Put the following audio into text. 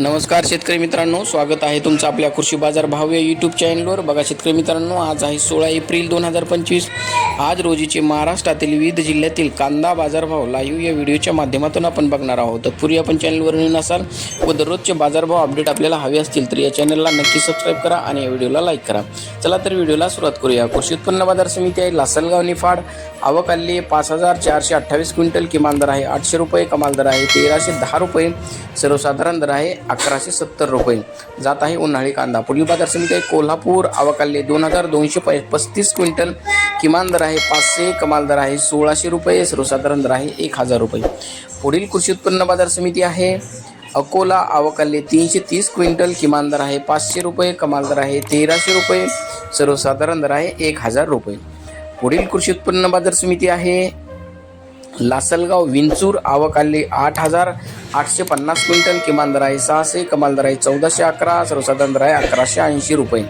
नमस्कार शेतकरी मित्रांनो स्वागत आहे तुमचं आपल्या कृषी बाजार भाव या यूट्यूब चॅनलवर बघा शेतकरी मित्रांनो आज आहे सोळा एप्रिल दोन हजार पंचवीस. आज रोजीचे महाराष्ट्रातील विविध जिल्ह्यातील कांदा बाजारभाव लाईव्ह या व्हिडिओच्या माध्यमातून आपण बघणार आहोत. पूर्वी आपण चॅनलवर नवीन असाल व दररोजचे बाजारभाव अपडेट आपल्याला हवे असतील तर या चॅनलला नक्की सबस्क्राईब करा आणि या व्हिडिओला लाईक करा. चला तर व्हिडिओला सुरुवात करूया. कृषी उत्पन्न बाजार समिती आहे लासलगाव निफाड. आवक आली पाच हजार चारशे अठ्ठावीस क्विंटल किमान दर आहे आठशे रुपये कमाल दर आहे तेराशे दहा रुपये सर्वसाधारण दर आहे अकराशे सत्तर रुपये. जात आहे उन्हाळी कांदा. पुढील बाजार समिती आहे कोल्हापूर. आवकाल्ले दोन हजार दोनशे प पस्तीस क्विंटल किमान दर आहे पाचशे कमाल दर आहे सोळाशे रुपये सर्वसाधारण दर आहे एक हजार रुपये. पुढील कृषी उत्पन्न बाजार समिती आहे. अकोला आवकाल्ले तीनशे तीस क्विंटल किमान दर आहे पाचशे रुपये कमाल दर आहे तेराशे रुपये सर्वसाधारण दर आहे एक हजार रुपये. पुढील कृषी उत्पन्न बाजार समिती आहे. लासलगाव विंचूर आवकाले आठ हजार आठशे पन्नास क्विंटल किमान दर आहे सहाशे कमाल दर आहे चौदाशे अकरा सर्वसाधारण दर आहे अकराशे ऐंशी रुपये.